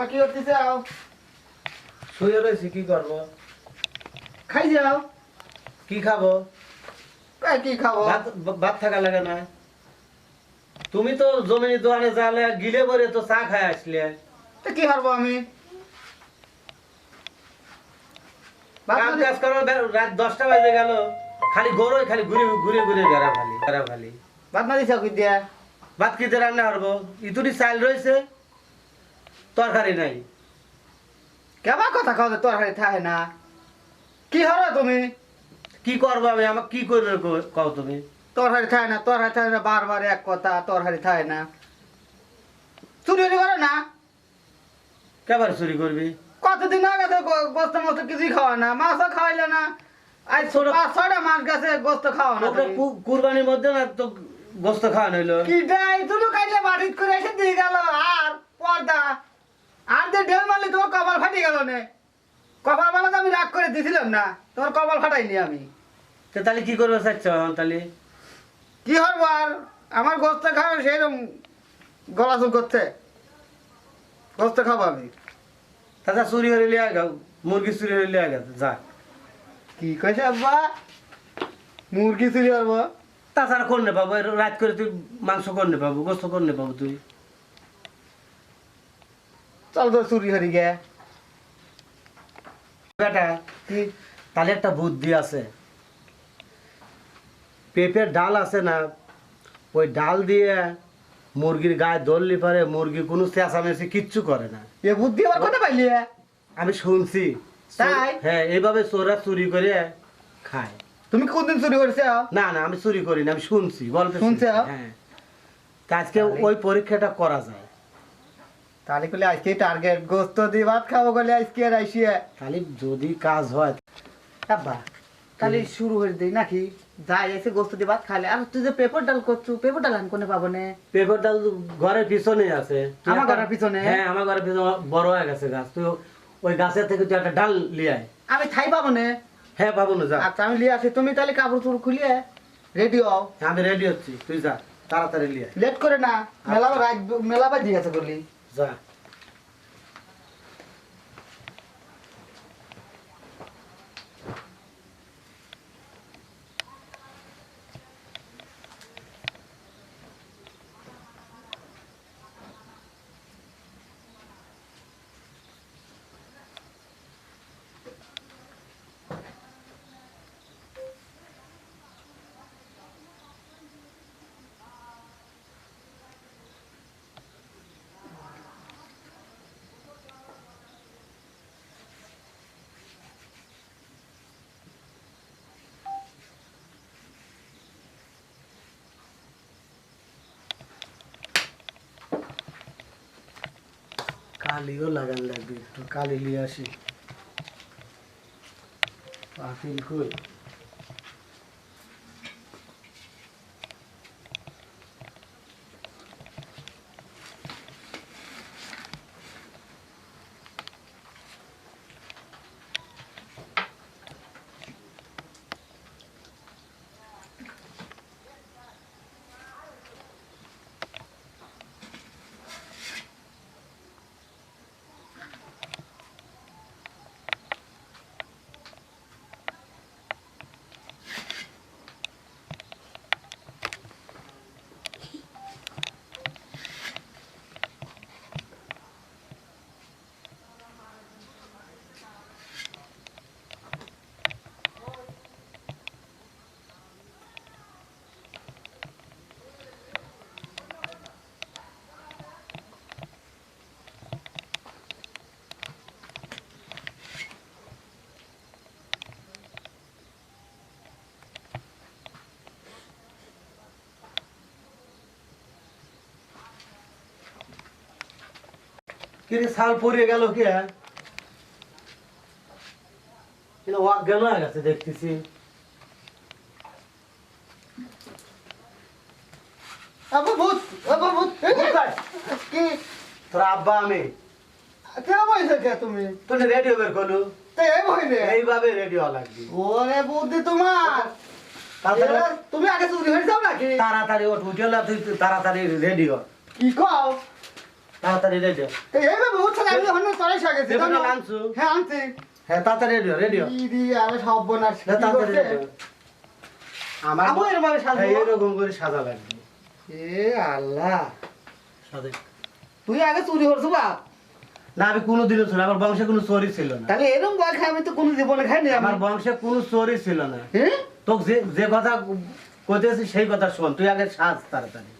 আব্বা কি শুয়ে রয়েছি কি করব? খাই যাও। কি খাব? কি খাব? ভাত থাকা লাগে না। তুমি তো জমিনি দোয়ানে জালে গিলে পরে তো চা খাই আসলে। তো কি হারবো আমি? কাম মানে- কাজ করো রাত দশটা বাজে গেল। খালি গরুই খালি ঘুরে ঘুরে ঘুরে বেড়া খালি বেড়া খালি ভাত না দিছা কই দিয়া? ভাত কিতে রান্না করব? ইতুরি চাল রয়েছে। তরকারি নাই। কেবা কথা খাও তোর হাড়ি থাকে না। কি হরো তুমি? কি করব আমি? আমাকে কি করবে কও তুমি? তোর হাড়ি থাকে না তোর হাড়ি থাকে না বারবার এক কথা তোর হাড়ি থাকে না। চুরি করে না? কেবার চুরি করবি? কতদিন আগে তো গোস্ত মোস্ত কিছুই খাওয়া না মাছও খাওয়াইলে না। আজ ছোট- পাঁচ ছয়টা মাছ গেছে গোস্ত খাওয়া না কুরবানির মধ্যে না তো গোস্ত খাওয়ানো হইল? কি ডাই তুমি কাইলে বাড়িত করে এসে দিয়ে গেল। আর পর্দা। আর যে ঢেউ মারলি তোমার কপাল ফাটি গেল নে। কপাল তো আমি রাগ করে দিছিলাম না তোমার কপাল ফাটাইনি আমি। তো তাহলে কি করব চাচ্ছ এখন তাহলে। কি হব আর? আমার গোস্ত খাবে সেইরকম গলা চুল করছে। গোস্ত খাব আমি। তাছাড়া চুরি হয়ে লিয়া গেল মুরগি চুরি হয়ে লিয়া গেছে যা। কি কইছে আব্বা? মুরগি চুরি করব তাছাড়া কোন নে পাবো? রাত করে তুই মাংস কোন নে পাবো? গোস্ত কোন নে পাবো তুই? চল তো চুরি হরি গে। বেটা কি? তাহলে একটা বুদ্ধি আছে। পেঁপের ডাল আছে না ওই ডাল দিয়ে মুরগির গায়ে দললি পারে মুরগি কোনো চেঁচামেচি কিচ্ছু করে না। এ বুদ্ধি আমার কথা পাইলি আমি শুনছি। তাই? হ্যাঁ এইভাবে চোরা চুরি করে খায়। তুমি কোনদিন চুরি করছে? না না আমি চুরি করিনি আমি শুনছি গল্প শুনছো? হ্যাঁ। আজকে ওই পরীক্ষাটা করা যায়। তাহলে কইলে আজকে টার্গেট গোস্ত দিয়ে ভাত খাব আজকে আর আইসিয়ে তাহলে যদি কাজ হয় আব্বা তাহলে শুরু দেই নাকি? যাই এসে গোস্ত দিয়ে ভাত খালে আর তুই যে পেপার ডাল করছু পেপার ডাল আমি কোনে পাবো নে? পেপার ডাল ঘরের পিছনে আছে। আমার ঘরের পিছনে? হ্যাঁ আমার ঘরের পিছনে বড় হয়ে গেছে গাছ। তুই ওই গাছের থেকে তুই একটা ডাল লিয়ে আয়। আমি থাই পাবো নে? হ্যাঁ পাবো না যা। আচ্ছা আমি লিয়ে আসি। তুমি তাহলে কাপড় চুপড় খুলিয়ে রেডি হও। আমি রেডি হচ্ছি। তুই যা তাড়াতাড়ি লিয়ে লেট করে না মেলা রাত মেলা বাজি গেছে বলি। যা কালিও লাগান লাগবে একটু কালি নিয়ে আসি। পাতিল কই? কিরে শাল পরিয়ে গেল কি হ্যাঁ? অজ্ঞান হয়ে গেছে দেখতেছি? কি? তোর আব্বা আমি। কে বইছে কে তুমি? রেডিও বের করলু। তে এই বইনে এইভাবে রেডিও লাগবে। ওরে বুদ্ধি তোমার। তুমি আগে চুরি হয়ে যাও নাকি? তাড়াতাড়ি ওঠ উঠে তাড়াতাড়ি রেডিও। কি কও? তাড়াতাড়ি রেডিও এইভাবে উঠছে না, আমি ওখানে চড়াই গেছি আনছো? হ্যাঁ আনছি। হ্যাঁ তাড়াতাড়ি রেডিও রেডিও ইদি আমি সব বোনাস তাড়াতাড়ি রেডিও আমার আবু এরভাবে সাজবো? হ্যাঁ, এরকম করে সাজা লাগবে। এ আল্লাহ। সাজে। তুই আগে চুরি করছ বাপ না আমি কোনোদিনও ছিল আমার বংশে কোনো চোরই ছিল না। তাহলে এরকম বয় খাই আমি তো কোনো জীবনে খাইনি আমার বংশে কোনো চোরই ছিল না। তোকে যে যে কথা কইতেছি সেই কথা শোন তুই আগে সাজ তাড়াতাড়ি।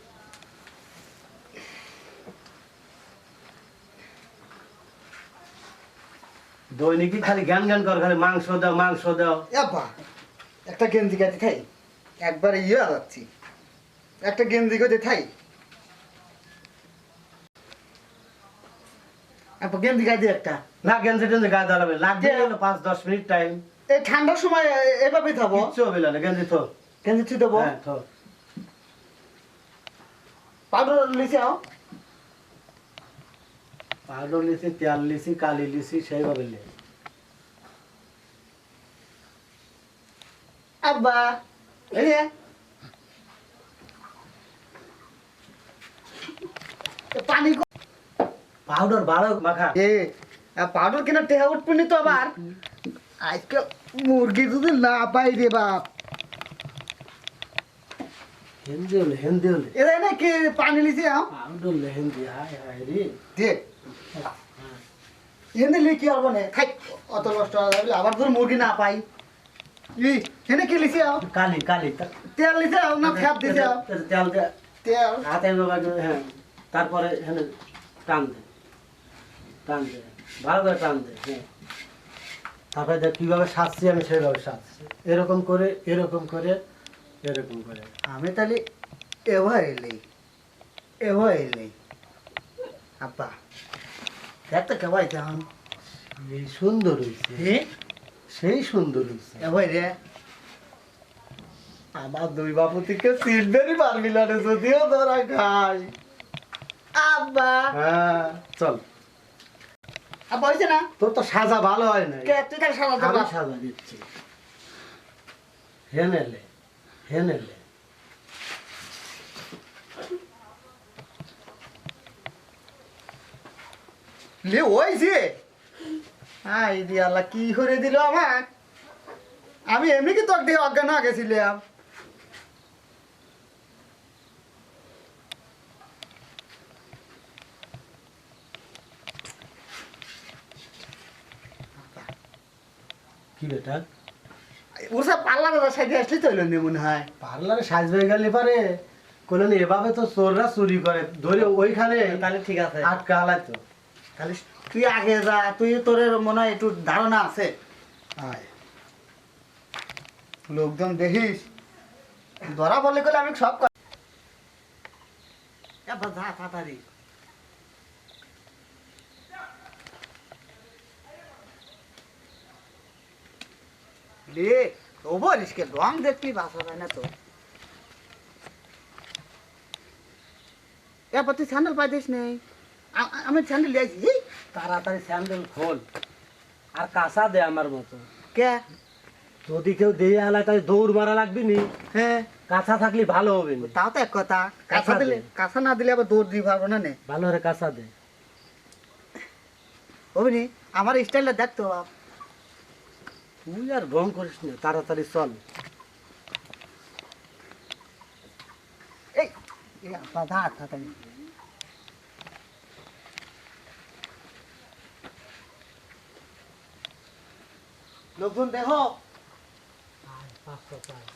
দৈনিকই খালি জ্ঞান জ্ঞান কর খালি মাংস দাও মাংস দাও। আপা একটা গেঞ্জি গাড়ি খাই একবার ইয়ে যাচ্ছি একটা গেঞ্জি গাড়ি খাই আপা গেঞ্জি গাড়ি একটা। না গেঞ্জি টেঞ্জি গায়ে দাঁড়াবে লাগবে হলো পাঁচ দশ মিনিট টাইম এই ঠান্ডার সময় এভাবেই থাকব কিচ্ছু হবে না গেঞ্জি থো। গেঞ্জি ছুই দেবো। হ্যাঁ থো। পাউডার লিখে আও। পাউডার লিসি তেল লিসি কালি লিসি সেইভাবে লে। আব্বা এই পানি পাউডার বাড়ো মাখা। এ পাউডার কেনার টেহা উঠবে তো আবার? আজকে মুরগি যদি না পাই রে বাপ। হেন্দি হলে হেন্দি হলে। এরা না কি পানি লিখে আও পাউডার লে হেন্দি হায় হায় রে। দে। এনে লিখে কি হবে না? খাই অত কষ্ট আবার তোর মুরগি না পাই। ই এনে কি লিখে আও কালি কালি। তেল লিখে আও না ফ্যাপ দিতে আও তেল দে তেল হাতে হ্যাঁ। তারপরে হ্যাঁ টান দে। টান দে। ভালো করে টান দে হ্যাঁ। তারপরে দেখ কীভাবে সাজছি আমি সেইভাবে সাজছি। এরকম করে এরকম করে এরকম করে। আমি তাহলে এবার এলেই এবার এলেই আব্বা। একটা কেবাই এই সুন্দর হয়েছে হ্যাঁ সেই সুন্দর হয়েছে এবার রে। আমার দুই বাবু থেকে সিটবেরই পারবি না রে যদিও ধরা খাই আব্বা। হ্যাঁ চল। আব্বা হয়েছে না? তোর তো সাজা ভালো হয় না তুই সাজা দিচ্ছি। হেনেলে হেনেলে লে ওইছে আই দি আল্লাহ কি করে দিল আমার আমি এমনি কি তোর দিয়ে অজ্ঞান হয়ে গেছিলাম? কি বেটা ওর সাইডে আসলে মনে হয়। পার্লারে সাজবে গেলে পারে। কইলেন এভাবে তো চোররা চুরি করে। ধরে ওইখানে তাহলে ঠিক আছে। আটকা হালাই তো। তাহলে তুই আগে যা তুই তোর মনে হয় একটু ধারণা আছে। আয়। লোকজন দেখিস ধরা বলে গেলে আমি সব এবার যা তাড়াতাড়ি। রে দেখবি বাসা না তো। এবার তুই স্যান্ডেল পাইতিস নেই আ- আ- আমি স্যান্ডেল লিয়েছি তাড়াতাড়ি স্যান্ডেল খোল। আর কাঁচা দে আমার মতো। কে? যদি কেউ দিয়ে আলায় তাই দৌড় মারা লাগবে নি। হ্যাঁ। কাঁচা থাকলে ভালো হবে না। তাও তো এক কথা। কাঁচা দিলে। কাঁচা না দিলে আবার দৌড় দিতে পারব না নে। ভালো করে কাঁচা দে। অভিনি আমার স্টাইলটা দেখতো বাপ। তুই আর ভ্রম করিস না তাড়াতাড়ি চল। এই এই আপা ধা তাড়াতাড়ি। লোকজন দেখো পাঁচশো পাঁচ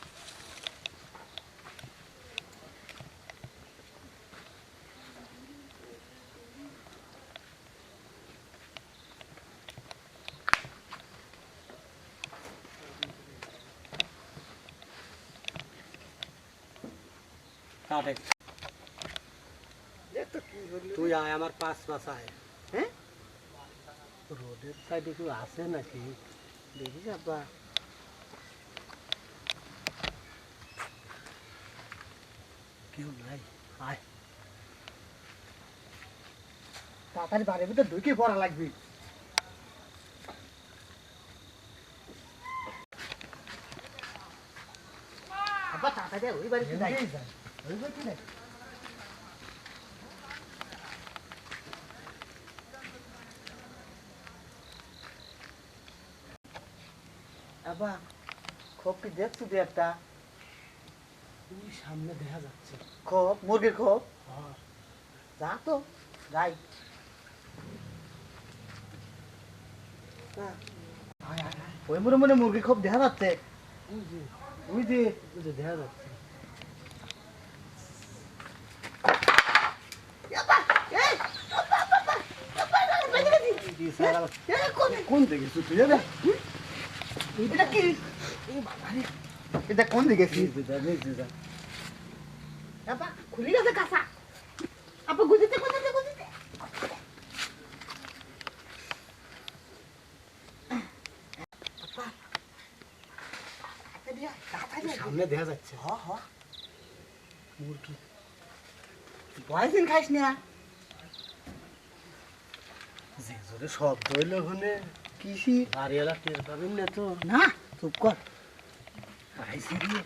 কাটে তুই আয় আমার পাঁচ পাঁচ আয় হ্যাঁ রোডের সাইডে কেউ আছে নাকি দেখিস আপা কেউ নাই আয় তাড়াতাড়ি বাড়ির ভিতরে ঢুকে পড়া লাগবে। আব্বা তাড়াতাড়ি ওই বাড়িতে যাই। ওই বাড়িতে যাই। আবা খোপ কি দেখছ তুই একটা ওই সামনে দেখা যাচ্ছে খোপ মুরগির খোপ হ্যাঁ। যা তো যাই ওই মনে মনে মুরগির খোপ দেখা যাচ্ছে ওই যে ওই যে দেখা যাচ্ছে কোন দিকে তুই এটা কি? এটা কোন দিকে আপা খুলি গেছে কাঁচা। আপা গুজিতে গুজিতে গুজিতে। সামনে দেখা যাচ্ছে। হ হ। মুরগি। পয়সিন খাইস না। যে জোরে শব্দ হইল ওখানে। কিসি বাড়িওয়ালা টের পাবেন না তো না চুপ কর। আইসি রে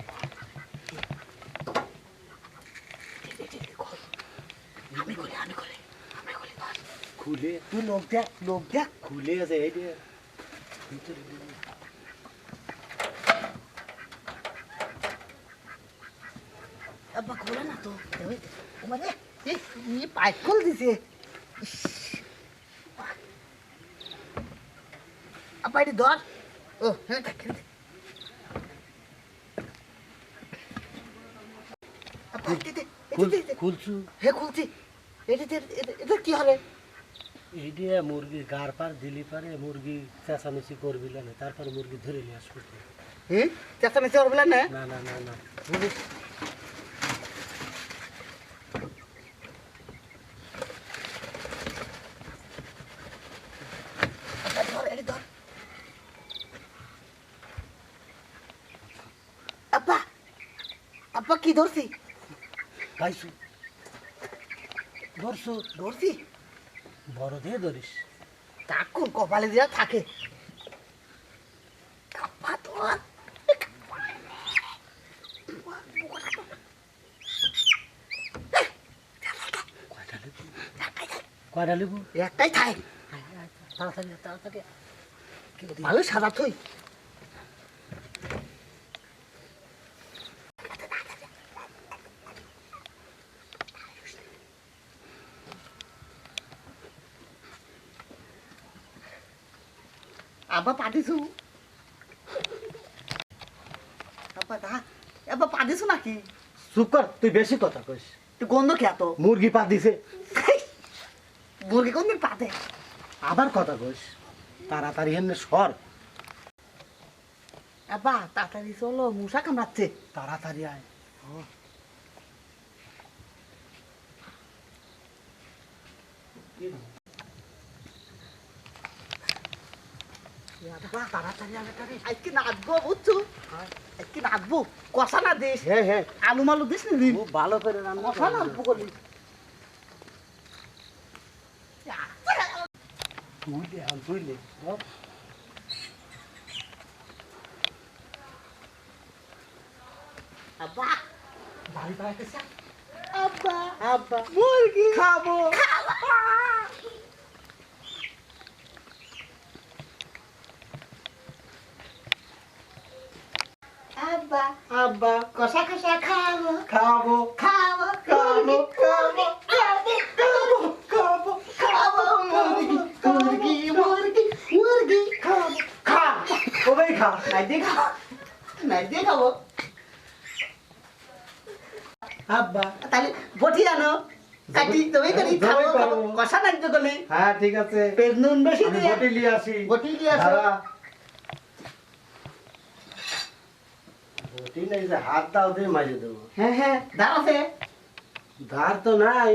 আমি করি আমি করি আমি করি খুলে। তুই লোক দেখ লোক দেখ। খুলে আছে এই যে। ভিতরে ঢুকে। আব্বা খোলা না তো। মানে ই পাইপ খোল দিছে। আপা এটি ধর। ও হ্যাঁ এটি খুল- এটি খুলছু? হে খুলছি। এটি এটা কি হবে এই দিয়ে মুরগি গার পার দিলি পারে মুরগি চেঁচামেচি করবি না তারপরে মুরগি ধরে নিয়ে আসবি। হুম চেষ্টা মেচে না? না না না না আপা ধর এটি ধর আপা আপা কি ধরছি? পাইছু ধরছু ধরছি? বড় দিয়ে ধরিস। কাকুন কপালে দেওয়া থাকে? আপা ধর কয়টা লেবু? একটাই থাই তাড়াতাড়ি তাড়াতাড়ি ভালো সাদা থই। আব্বা আব্বা দা আব্বা পাঠিয়েছু নাকি? চুপ কর তুই বেশি কথা কইস। তুই গন্ধ খেয়া তো মুরগি পা দিছে মুরগি কোন দিন পাতে আবার কথা কইস। তাড়াতাড়ি হেন সর। আব্বা তাড়াতাড়ি চলো মশা কামড়াচ্ছে। তাড়াতাড়ি আয় তাড়াতাড়ি তাড়াতাড়ি আজকে নাচবো বুঝছ আজকে নাচবো কষা না দিস হ্যাঁ হ্যাঁ আলু মালু দিস ভালো করে কষা না অল্প করলি তুই দে তুই লে আব্বা বাড়ি পাড়াইতেছে আব্বা আব্বা মুরগি খাব আব্বা আব্বা কষা কষা খাব খাব খাব খাব খাব খাব খাব খাব মুরগি মুরগি মুরগি মুরগি খাব খা কবেই খা নাই দিয়ে খাব নাই দিয়ে খাব আব্বা তাহলে বটি আনো কাটি তুমি করি খাব কষা নাচবে গলি হ্যাঁ ঠিক আছে। পেট নুন বেশি দিয়ে বটি নিয়ে আসি বটি দিয়ে আসো। দাঁড়া। বটি নেই যে হাত দাও দিয়ে মাঝে দেবো। হ্যাঁ হ্যাঁ দাঁড়াছে ধার তো নাই।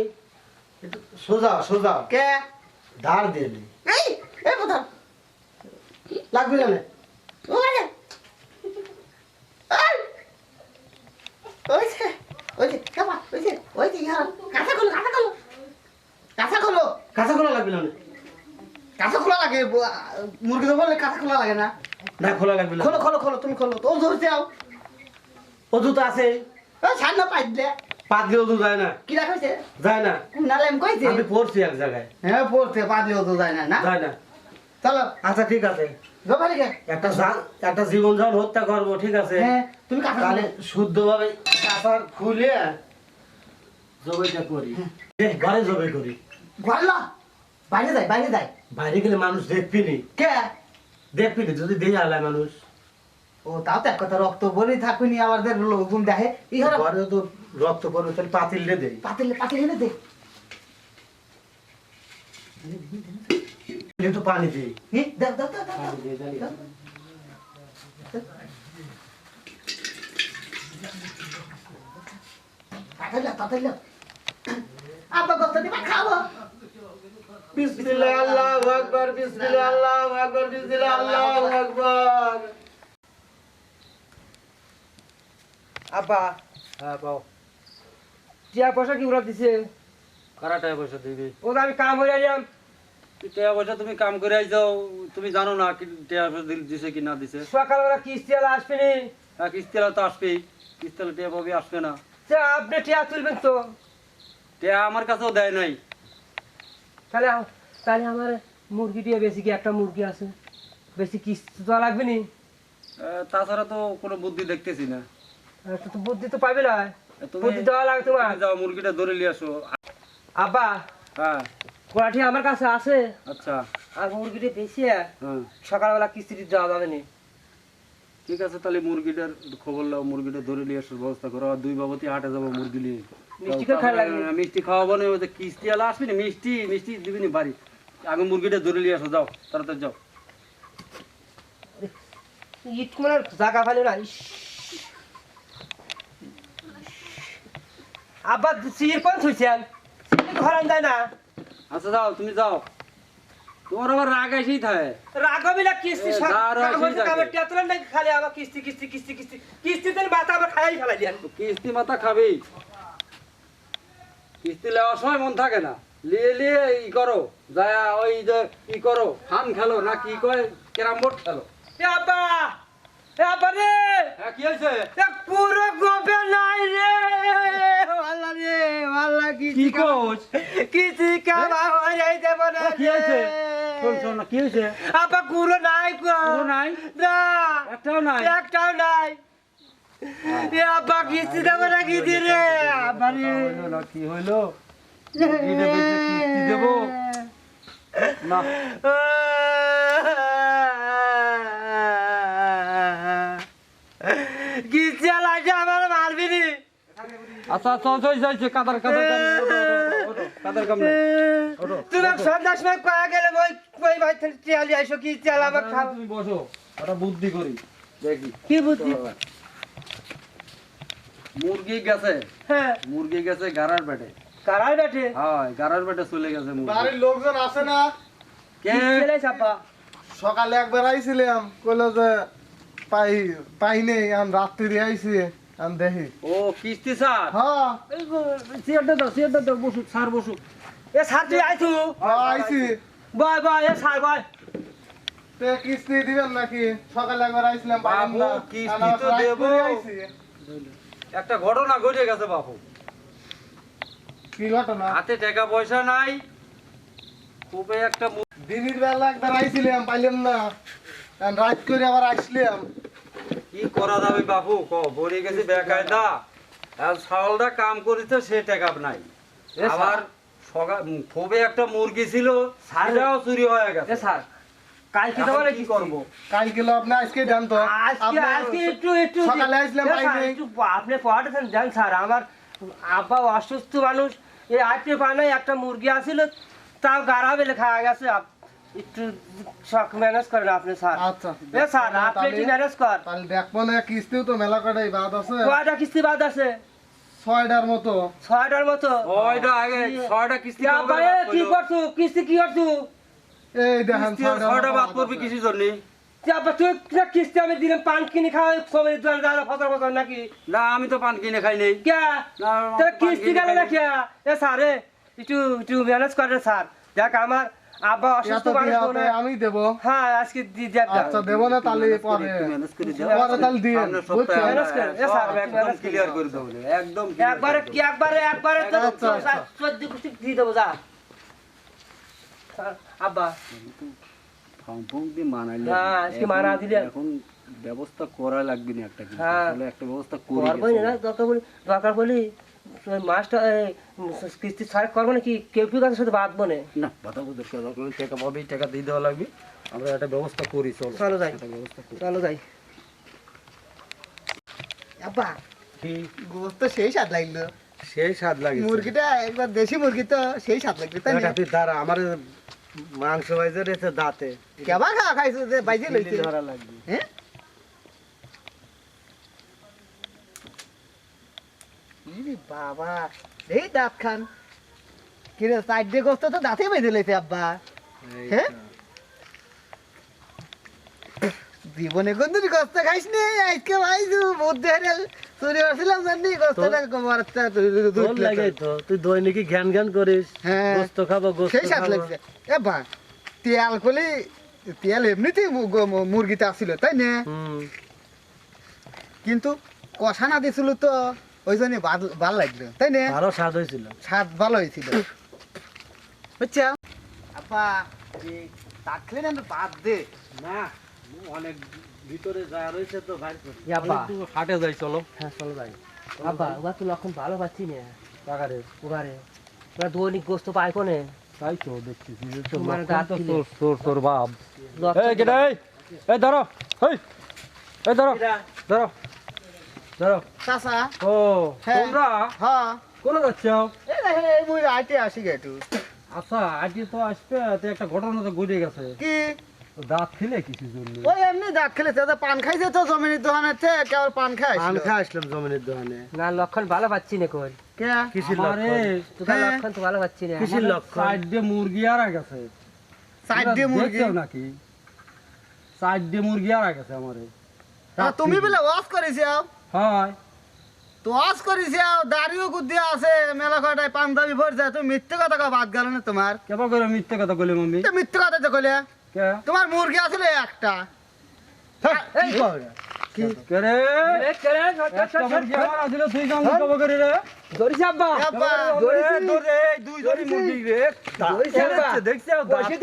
সোজা সোজা। কে? ধার দিয়ে নে। এই এই কোথা লাগবে না ওরে ওইছে ওইছে কেমন ওইছে ওইছে ইয়ার কাঁচা খোলো কাঁচা খোলো। কাঁচা খোলো। কাঁচা খোলা লাগবে না কাঁচা খোলা লাগে মুরগি তো বললে কাঁচা খোলা লাগে না। না খোলা লাগবে খোলো খোলো খোলো তুমি খোলো। তো জোর যাও অজু তো আছে। ও ছাড় না পাই পাতলি অজু যায় না। কি রাখাইছে যায় না। কুনালে আমি কইছি আমি পড়ছি এক জায়গায় হ্যাঁ পড়তে যায় না না? যায় না। চলো। আচ্ছা ঠিক আছে। একটা একটা জীবন যখন হত্যা করব ঠিক আছে। হ্যাঁ তুমি কাকা তাহলে শুদ্ধভাবে কাঁচা খুলে করি। এ, ঘরে জবাই করি। ঘরে ল। বাইরে যাই বাইরে যাই। বাইরে গেলে মানুষ দেখবি নি। কে? দেখবি যদি দিয়ে আলায় মানুষ। ও তাও তো এক কথা রক্ত বলেই থাকুনি আমাদের লোকজন দেখে। এই হলো ঘরে তো রক্ত করবে তাহলে পাতিলে দেই পাতিল পাতিল দে। একটু পানি হি, দাও দাও দাও দাও, তাড়াতাড়ি লাও। আব্বা গোস্ত দিবা খাব। বিসমিল্লাহ আল্লাহু আকবার বিসমিল্লাহ আল্লাহু আকবার বিসমিল্লাহ আল্লাহু আকবার। আব্বা। হ্যাঁ পাও। টিয়া পয়সা কি ওরা দিছে? কারা টাকা পয়সা দিবি? ও আমি কাম হয়ে এলাম টাকা পয়সা তুমি কাম করে আইজাও তুমি জানো না কি টাকা পয়সা দিছে কি না দিছে। সকালবেলা কিস্তি আলা আসবে নি? আর কিস্তিলা তো আসবেই। কিস্তিলা টাকা পাবি আসবে না। তা আপনি টিয়া তুলবেন তো। টাকা আমার কাছেও দেয় নাই। তাহলে তাহলে আমার মুরগি দিয়ে বেশি কি একটা মুরগি আছে? বেশি কিস্তি তো লাগবে নি? তাছাড়া তো কোনো বুদ্ধি দেখতেছি না। তো বুদ্ধি তো পাবে না বুদ্ধি দেওয়া লাগে তোমার। যাও মুরগিটা ধরে নিয়ে আসো। আব্বা হ্যাঁ। আমার কাছে আছে। আচ্ছা। আর মুরগিটা বেশি হ্যাঁ। সকালবেলা কিস্তিটি দেওয়া যাবে নি। ঠিক আছে তাহলে মুরগিটার খবর লাও মুরগিটা ধরে নিয়ে আসার ব্যবস্থা করো। আর দুই বাবতি হাটে যাব মুরগি নিয়ে। মিষ্টি খাওয়া লাগবে। হ্যাঁ, মিষ্টি খাওয়াবো না কিস্তি আলা আসবি না মিষ্টি মিষ্টি দিবি না বাড়ি। আগে মুরগিটা ধরে নিয়ে আসো যাও তাড়াতাড়ি যাও। ইট মানে জায়গা ফেলে না আব্বা সির কোন থুইছেন ঘরান যায় না? আচ্ছা যাও তুমি যাও। তোমার আবার রাগ এসেই থাকে। কিস্তি খালি আবার কিস্তি কিস্তি কিস্তি কিস্তি? কিস্তিতে মাথা আবার খাই ফেলাই দেন। কিস্তি মাথা খাবি। কিস্তি নেওয়ার সময় মন থাকে না। লিয়ে লিয়ে ই করো। যায় ওই যে ই করো ফান খেলো না কি কয় ক্যারাম বোর্ড খেলো। এ আব্বা এ আব্বা রে! হ্যাঁ কি হয়েছে? পুরো গোপে নাই রে! কি কোস? কিছু কামা হয়ে যাই দেব না কি হয়েছে? শোন শোন কি হয়েছে? আপা গুরু নাই গো। নাই? না। একটাও নাই? একটাও নাই। আব্বা কিস্তি দেব না কি দিলে? রে আব্বা রে হইল না কি হইল কিস্তি দেবো? না। আচ্ছা চল চল যাইছে কাদার কাদার কাদার কাম নেই। সন্ধ্যার সময় কয়া গেলে ওই ওই ভাই আইসো কি চেয়াল আমার খাও? তুমি বসো একটা বুদ্ধি করি দেখি। কি বুদ্ধি? মুরগি গেছে হ্যাঁ। মুরগি গেছে পেটে। কারাই বেটে হয় পেটে চলে গেছে মুরগি। বাড়ির লোকজন আছে না? কে? চাপা সকালে একবার আইছিলাম কইলো যে পাই পাই নেই আমি রাত্রি আইছি। আমি দেখি। ও কিস্তি স্যার? হ্যাঁ। চেয়ারটা দাও চেয়ারটা দাও বসু স্যার বসু এ সার তুই আইছু আইছি। বয় বয় এ সার বয় তে কিস্তি দিবেন নাকি? সকালে একবার আইছিলাম বাবু, কিস্তি তো রাত্রি একটা ঘটনা ঘটে গেছে বাপু কি ঘটনা? হাতে টাকা পয়সা নাই। খুবই একটা দিনের বেলা একবার আইছিলাম পাইলাম না। রাত করে আবার আসলাম। কি করা যাবে বাপু? ক গেছে বেকায়দা। আর কাম করেছে সে টাকা নাই। এ আবার সকাল খুবই একটা মুরগি ছিল সেটাও চুরি হয়ে গেছে। স্যার কালকে এখন কি করব? কাল কিলো আপনি আজকে দেন তো। আজকে আজকে একটু একটু সকালে আসলাম এ নাই। একটু আপনি পড়াতেছেন জান স্যার। আমার আব্বা অসুস্থ মানুষ। এই আজকে পায় একটা মুরগি আছিল তাও গাড়া বেলে খাওয়া গেছে। একটু শখ ম্যানেজ করেন আপনি স্যার। আচ্ছা এ স্যার আপনি একটু ম্যানেজ কর। তাহলে দেখব না কিস্তিও তো মেলা কটাই বাদ আছে। কয়টা কিস্তি বাদ আছে। ছয়টার মতো। ছয়টার মতো। ছয়টা আগে ছয়টা কিস্তি এ কবে আব্বা, এ বাদ কি করছ? কিস্তি কি করছ? এই দেখেন ছয়টা বাদ করবি কিসের জন্য? যে আব্বা তুই না কিস্তি আমি দিলাম পান কিনে সবাই ফসল ফসল নাকি? না আমি তো পান কিনে খাই নেই। কে? কিস্তি গেল খাই না। কে এ স্যার একটু একটু ম্যানেজ করে স্যার। দেখ আমার আব্বা অসুস্থ মানুষ আমি দেবো হ্যাঁ আজকে দি দেখ দেখ। আচ্ছা দেবো না তাহলে পরে ম্যানেজ করে দাও। পরে তাহলে দিয়ে সামনের সপ্তাহে বুঝছেন? ম্যানেজ করে, এ স্যার, সব একদম করে দাও। একদম একবারে কি একবারে একবারে তো আচ্ছা, আচ্ছা। দিয়ে দেবো যা আব্বা ফাং ফুং দিয়ে মানাইলে হ্যাঁ, আজকে এখন- মানা দিলে- এখন ব্যবস্থা করা লাগবে না একটা কিছু হ্যাঁ। তাহলে একটা ব্যবস্থা করে করব না দরকার বলি দরকার বলি ওই মাছটা এই, উম, কিস্তি ছাড় করব না কেউ কেউ কাছে সাথে বাঁধবো না? না বাধা বুধের কথা কোনো টাকা পাবে টাকা দিয়ে দেওয়া লাগবে। আমরা একটা ব্যবস্থা করি চলো। চলো যাই। একটা ব্যবস্থা করি। চলো যাই। আব্বা গোস্ত সেই স্বাদ লাগল। সেই স্বাদ লাগে মুরগিটা একবার দেশি মুরগি তো সেই স্বাদ লাগল তাই না? দাঁড়া আমার মাংস বাইজে দাঁতে। কেবা খাওয়া খাইছো যে বাইজে লইছে। ধরা লাগবে। হ্যাঁ? বাবা। এই দাঁত খান। কিরে সাইড দিয়ে গোস্ত তো দাঁতে বেঁধে লইছে আব্বা। হ্যাঁ? জীবনে কোনদিন গোস্ত খাইস নি? আজকে বুদ্ধি হারে চুরি করছিলাম জানি তোর লাগে তো। তুই দৈনিকই জ্ঞান জ্ঞান করিস। হ্যাঁ। গোস্ত খাব গোস্ত সেই স্বাদ লাগছে। এ বা তেল কলি তেল এমনিতেই মুরগিতে আসছিল তাই না? কিন্তু কষা না দিছিল তো। ওই জন্য ভালো লাগল তাই না? ভালো স্বাদ হয়েছিল। স্বাদ ভালো হয়েছিল। বুঝছ? আপা তাকলে না বাদ দে। না অনেক ভিতরে যা রয়েছে তো বাইর করি। একটু হাটে যাই চলো। হ্যাঁ চলো যাই। আব্বা ওরা তো লক্ষণ ভালো পাচ্ছি না। টাকারে ওবারে ওরা দৈনিক গোস্ত পায় কোনে? তাই তো ছিলে। তোর তোর তোর বাপ। এই ধরো! এই! এই ধরো! ধরো! ধরো চাচা। ও হ্যাঁ। তোমরা? হ্যাঁ। কোন যাচ্ছ? এই দেখে এই মুই আইতে আসি গে আচ্ছা আজকে তো আসবে তো একটা ঘটনা তো ঘটে গেছে। কি? দাঁত খেলে কিছু জন্য। ওই এমনি দাঁত খেলেছে তো পান খাইছে তো জমিনের দোকানে কেবল পান খাই পান খেয়ে আসলাম জমিনের দোকানে। না লক্ষণ ভালো পাচ্ছি না কোন কে? কিসির লক্ষণ? তোকার হ্যাঁ। লক্ষণ তো ভালো পাচ্ছি না। কিসির লক্ষণ? সাইড দিয়ে মুরগি আর গেছে। সাইড দিয়ে মুরগি? নাকি? সাইড দিয়ে মুরগি আর গেছে আমারে। তুমি বলে ওয়াশ করেছিও হয়। তো ওয়াশ করেছিও দাড়িও গুদ্দি আছে মেলা কটায় পাঞ্জাবি ভরছে তুমি মিথ্যে কথা কও বাদ গেল না তোমার? কেবা করে মিথ্যে কথা বলে মাম্মি? তো মিথ্যে কথা তো কইলে। তোমার মুরগি আসলে একটা। কি কও রে? কে? এ, কে রে? ধর, ধর, একটা মুরগি আমার আসলে? তুই কেমন কবা করে রে। ধরিস আব্বা। আব্বা, ধরে ধরে দুই জনি মুরগি রে। ধরিস আব্বা। দেখছে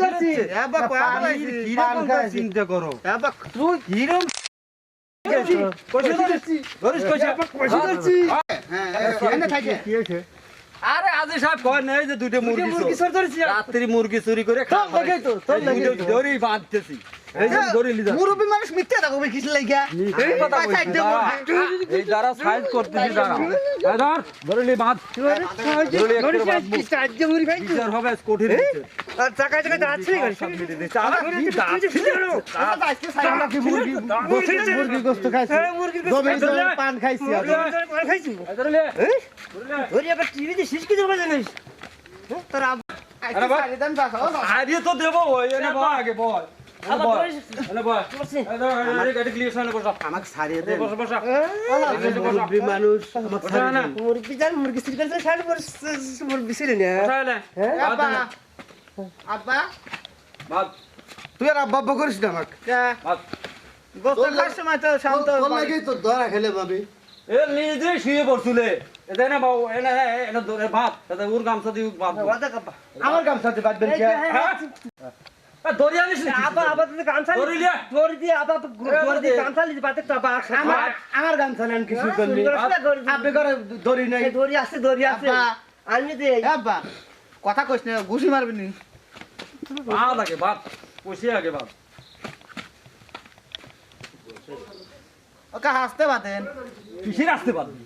ধরছি। কয়া চিন্তা করো। তুই। কি হয়েছে আরে আজি সাহেব কয় নাই যে দুটো মুরগি রাত্রি মুরগি চুরি করে খাওয়া লাগেই বাঁধতেছি। মুরব্বী মানুষ মিথ্যে থাকো কিস লাগিয়া এই কথা এই কইছি সাইড দিয়ে। এই যারা সাইজ করতেছি দাঁড়া। এই ধর বাঁধ। ধরে লি একটু বিচার হবে আজ কঠিন বিচার। চাকায় চাকায় দাঁড়াচ্ছি সব মিটে দিচ্ছে। আর কি দাঁত আজকে সাইড কি মুরগি গোস্ত মুরগি গোস্ত খাইছি। জমির দোকানে পান খাইছি আমি। ধরে লি তোর আব্বা, আজকে সাইড দেন বাসা, ও বাসা। আরে তো দেবো ওই আগে বল। আমাকে দেন। মানুষ। মুরগি জান মুরগি সিল মুরগি সিলে না। আব্বা, তুই আর আব্বা আব্বা করিস না আমাকে। কে? খাওয়ার সময় তো শান্ত তো ধরা খেলে ভাবি এ নিজে শুয়ে পড়ছিলে এটা না বাবু এনে এনে ভাত। উর গামছা দিয়ে ভাত আমার কে দরিয়া নিস আবা আবা তুমি গামছা ধরে লিয়া ধরে দিয়ে আবা ধরে দিয়ে গামছা লিতে পাতে তো আবা আমার আমার গামছা নেন কিছু করলি? আপনি করে ধরি নাই। দড়ি আছে দড়ি আছে। আব্বা, দে। আব্বা, কথা কইস না ঘুষি মারবি নি। ভাত আগে ভাত কষি আগে ভাত ওকে হাসতে পাতেন কিসের আসতে পারবি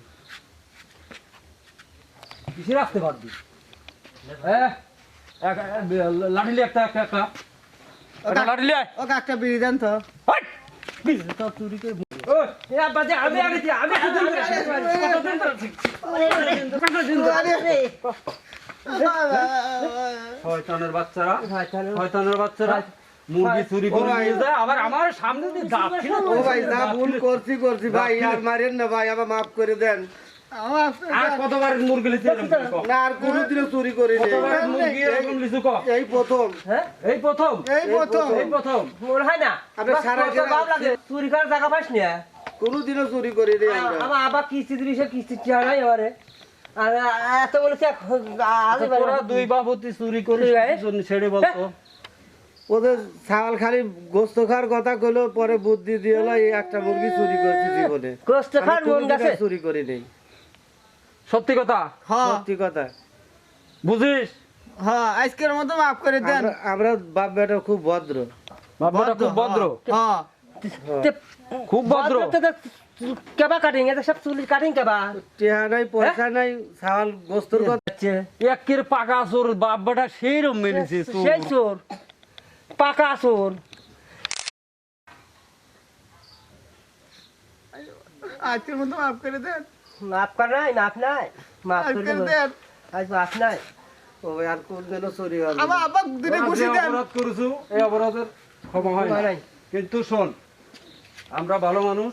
কিসের আসতে পারবি হ্যাঁ লাঠিলি একটা একটা একটা। একটা বিড়ি দেন তো। চুরি করে আমি আমি? শয়তানের বাচ্চারা শয়তানের বাচ্চারা মুরগি চুরি করে নিয়ে যায় আবার আমার সামনে দিয়ে দাঁত ও ভাই যা ভুল করছি করছি ভাই আর মারেন না ভাই আমার মাফ করে দেন। আর কতবার মুরগি লিখতে না আর কোনোদিনও চুরি করি কতবার মুরগি এরকম লিচু ক এই প্রথম। এই প্রথম? এই প্রথম। এই প্রথম? মনে হয় না। আপনি সারা লাগে। চুরি করার জায়গা পাস না কোনোদিনও চুরি করি আমরা। আমার আবার কিস্তি দিলি কিস্তি নাই এবারে আর এত বলেছে তোরা দুই বাবতি চুরি? জন্য ছেড়ে বলতো ওদের ছাগল খালি গোস্ত খাওয়ার কথা কইলো পরে বুদ্ধি দিয়ে হলো এই একটা মুরগি চুরি করছি জীবনে। গোস্ত খাওয়ার মন চুরি করি নেই। সত্যি কথা? হ্যাঁ। সত্যি কথা। বুঝিস? হ্যাঁ আজকের মতো মাফ করে দেন। আমরা- বাপ বেটা খুব ভদ্র। বাবাটা খুব ভদ্র হ্যাঁ। খুব ভদ্র। কেবা কাটিং এটা সব চুলি কাটিং কেবা? টেহা নাই পয়সা নাই ছাগল গোস্তর হচ্ছে একের পাকা চোর বাবাটা সেই রকম মেরেছে সেই চোর। পাকা চোর। আজকের মতো মাফ করে দেন। মাপ কর নাই মাপ নাই মাফ করে দেন? আজ মাপ নাই। ও আর কোনদিনও চুরি হবে? আমার আব্বা দিনে খুশি দেন। অপরাধ করেছ এই অপরাধের ক্ষমা হয় না। কিন্তু শোন আমরা ভালো মানুষ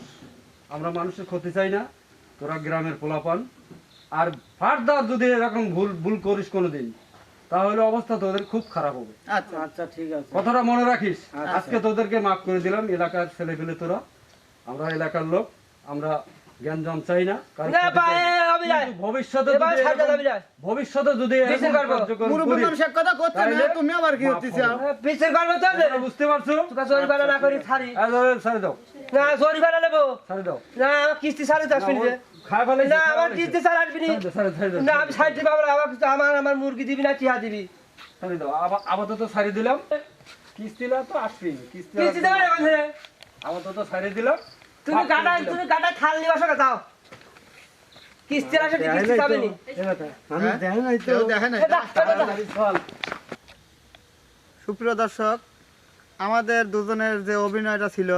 আমরা মানুষের ক্ষতি চাই না। তোরা গ্রামের পোলাপান। আর ফার্দার যদি এরকম ভুল ভুল করিস কোনোদিন তাহলে অবস্থা তোদের খুব খারাপ হবে। আচ্ছা। আচ্ছা ঠিক আছে। কথাটা মনে রাখিস। আচ্ছা। আজকে তোদেরকে মাফ করে দিলাম এলাকার ছেলে পেলে তোরা। আমরা এলাকার লোক আমরা জ্ঞানজম চাই না। ভবিষ্যতে যদি। ভবিষ্যতে কথা করতে না তুমি আবার কি হচ্ছে পিছের করব তো বুঝতে পারছ? তোকে জরিমানা না করি ছাড়ি। এই দাও। না জরিমানা নেব। ছেড়ে দাও। না আমার কিস্তি না আমার কিস্তি আসবি নি। ছেড়ে দিবি মুরগি দিবি না টিয়া দিবি। ছেড়ে দাও। আপাতত ছাড়ি দিলাম। কিস্তিলা তো আসবি কিস্তি কিস্তি দেবে আপাতত ছাড়ি দিলাম। তুমি। তুমি নিয়ে বসো দাও কিস্তি আসে কিস্তি। নি আমি হ্যাঁ? দেয় নাই তো। দেখে নাই? সুপ্রিয় দর্শক আমাদের দুজনের যে অভিনয়টা ছিল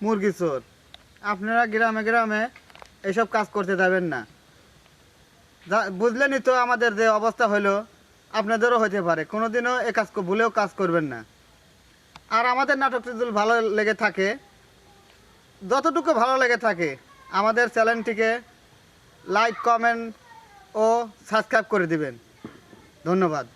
মুরগি চোর। আপনারা গ্রামে গ্রামে এইসব কাজ করতে যাবেন না। বুঝলেনই তো আমাদের যে অবস্থা হলো আপনাদেরও হতে পারে। কোনোদিনও এ কাজ ভুলেও কাজ করবেন না। আর আমাদের নাটকটি যদি ভালো লেগে থাকে যতটুকু ভালো লেগে থাকে আমাদের চ্যানেলটিকে লাইক কমেন্ট ও সাবস্ক্রাইব করে দিবেন। ধন্যবাদ।